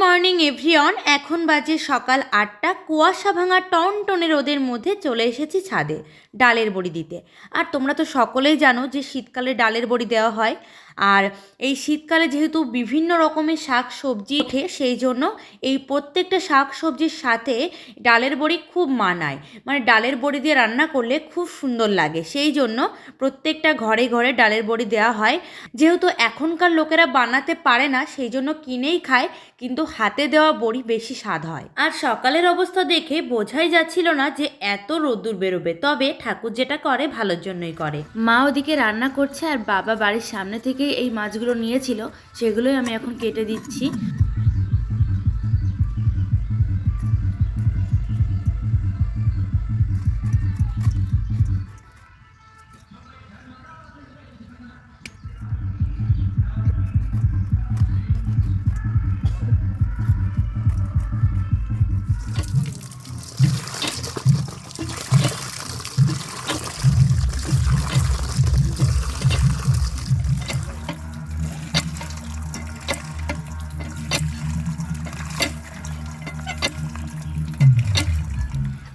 Morning, everyone. এখন বাজে সকাল আটটা। কুয়াশা ভাঙা টন টনে রোদের মধ্যে চলে এসেছি ছাদে, ডালের বড়ি দিতে। আর তোমরা তো সকলেই জানো যে শীতকালে ডালের বড়ি দেওয়া হয়। আর এই শীতকালে যেহেতু বিভিন্ন রকমের শাক সবজি ওঠে, সেই জন্য এই প্রত্যেকটা শাক সবজির সাথে ডালের বড়ি খুব মানায়। মানে ডালের বড়ি দিয়ে রান্না করলে খুব সুন্দর লাগে। সেই জন্য প্রত্যেকটা ঘরে ঘরে ডালের বড়ি দেওয়া হয়। যেহেতু এখনকার লোকেরা বানাতে পারে না, সেই জন্য কিনেই খায়, কিন্তু হাতে দেওয়া বড়ি বেশি স্বাদ হয়। আর সকালের অবস্থা দেখে বোঝাই যাচ্ছিল না যে এত রোদ্দুর বেরোবে। তবে ঠাকুর যেটা করে, ভালোর জন্যই করে। মা ওদিকে রান্না করছে আর বাবা বাড়ির সামনে থেকে এই মাছগুলো নিয়েছিল সেগুলোই আমি এখন কেটে দিচ্ছি।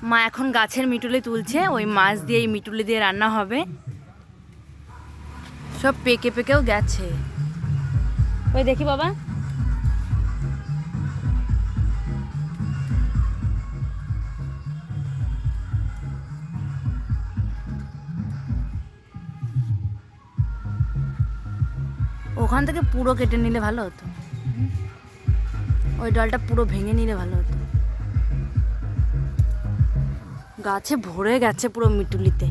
মা এখন গাছের মিটুলি তুলছে, ওই মাছ দিয়ে এই মিটুলে দিয়ে রান্না হবে। সব পেকে পেকেও গেছে। ওই দেখি বাবা। ওখান থেকে পুরো কেটে নিলে ভালো হতো। ওই ডালটা পুরো ভেঙে নিলে ভালো হতো। গাছে ভরে গেছে পুরো মিটুলিতে।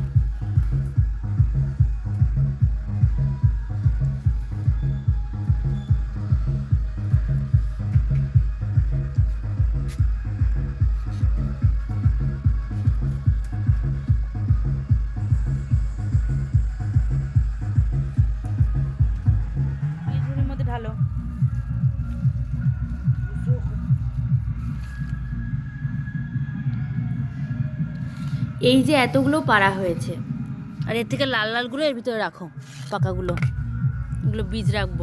এই যে এতগুলো পাড়া হয়েছে। আর এর থেকে লাল লালগুলো এর ভিতরে রাখো পাকাগুলো। এগুলো বীজ রাখব।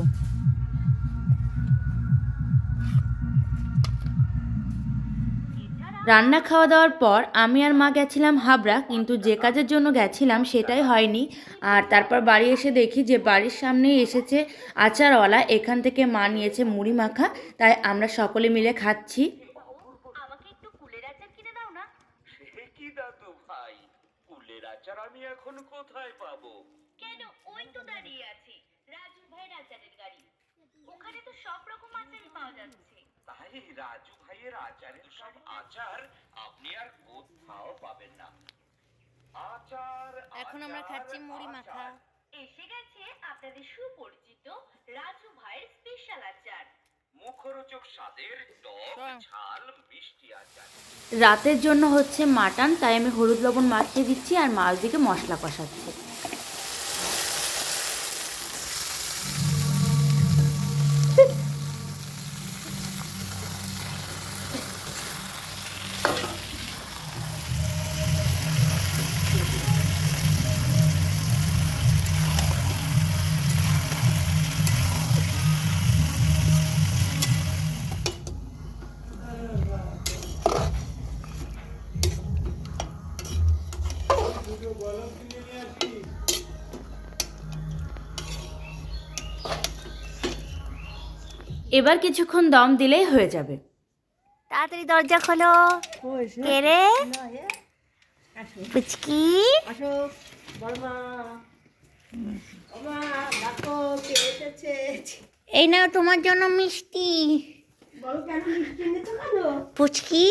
রান্না খাওয়া দাওয়ার পর আমি আর মা গেছিলাম হাবড়া, কিন্তু যে কাজের জন্য গেছিলাম সেটাই হয়নি। আর তারপর বাড়ি এসে দেখি যে বাড়ির সামনেই এসেছে আচারওয়ালা। এখান থেকে মা নিয়েছে মুড়ি মাখা, তাই আমরা সকলে মিলে খাচ্ছি। আচার আমি এখন কোথায় পাবো? কেন? ওই তো দাঁড়িয়ে আছে। রাজু ভাইয়ের আচারের গাড়ি। ওখানে তো সব রকম আচারই পাওয়া যাচ্ছে। তাই রাজু ভাইয়ের আচারের সব আচার আপনি আর কোথাও পাবেন না। আচার এখন আমরা খাচ্ছি মুড়ি মাখা। এসে গেছে আপনাদের সুপরিচিত রাজু ভাইয়ের স্পেশাল আচার। মুখরোচক স্বাদের টক। ঝাল মিষ্টি আচার। রাতের জন্য হচ্ছে মাটন, তাই আমি হলুদ লবণ মাখিয়ে দিচ্ছি আর মাছ দিকে মশলা কষাচ্ছি। এবার কিছুক্ষণ দম দিলেই হয়ে যাবে। তাড়াতাড়ি দরজা খোলো। কে রে? পুচকি। এই নাও তোমার জন্য মিষ্টি। পুচকি।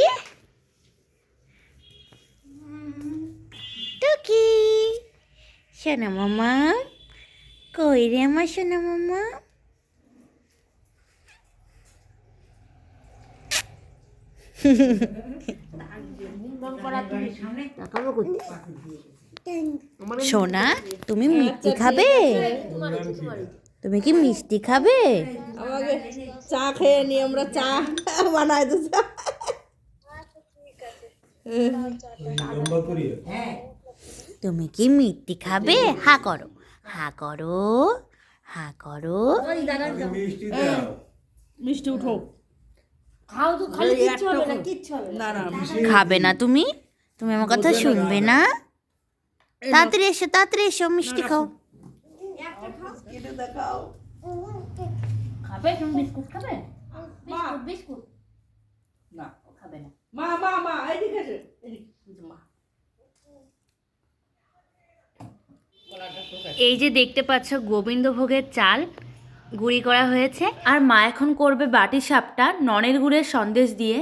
টুকি। সোনা মামা কই রে আমার সোনা মামা? সোনা তুমি মিষ্টি খাবে? তুমি কি মিষ্টি খাবে? আমাকে চা খেয়ে নি আমরা চা বানাই তো চা। তুমি কি মিষ্টি খাবে? হা করো হা করো হা করো। মিষ্টি উঠো। খাও তো খালি কিচ্ছু হবে না কিচ্ছু হবে না। না না খাবে না তুমি? তুমি আমার কথা শুনবে না? তাড়াতাড়ি এসো তাড়াতাড়ি এসো মিষ্টি খাও। খাবে তুমি বিস্কুট খাবে? Biscuit biscuit. না। খাবে না। মা মা মা এদিকে এসে মা। এই যে দেখতে পাচ্ছ গোবিন্দভোগের চাল গুঁড়ি করা হয়েছে। আর মা এখন করবে বাটি সাপটা ননের গুড়ের সন্দেশ দিয়ে।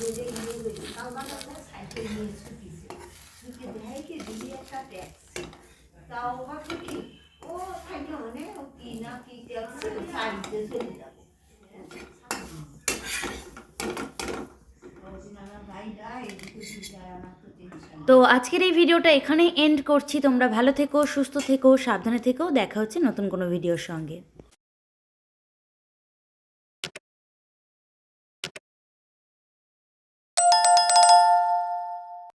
শেষে নিলে মাথাটা একটু শেষে নেবে না তো আজকের এই ভিডিওটা এখানেই এন্ড করছি। তোমরা ভালো থেকো, সুস্থ থেকো, সাবধানে থেকো। দেখা হচ্ছে নতুন কোনো ভিডিওর সঙ্গে।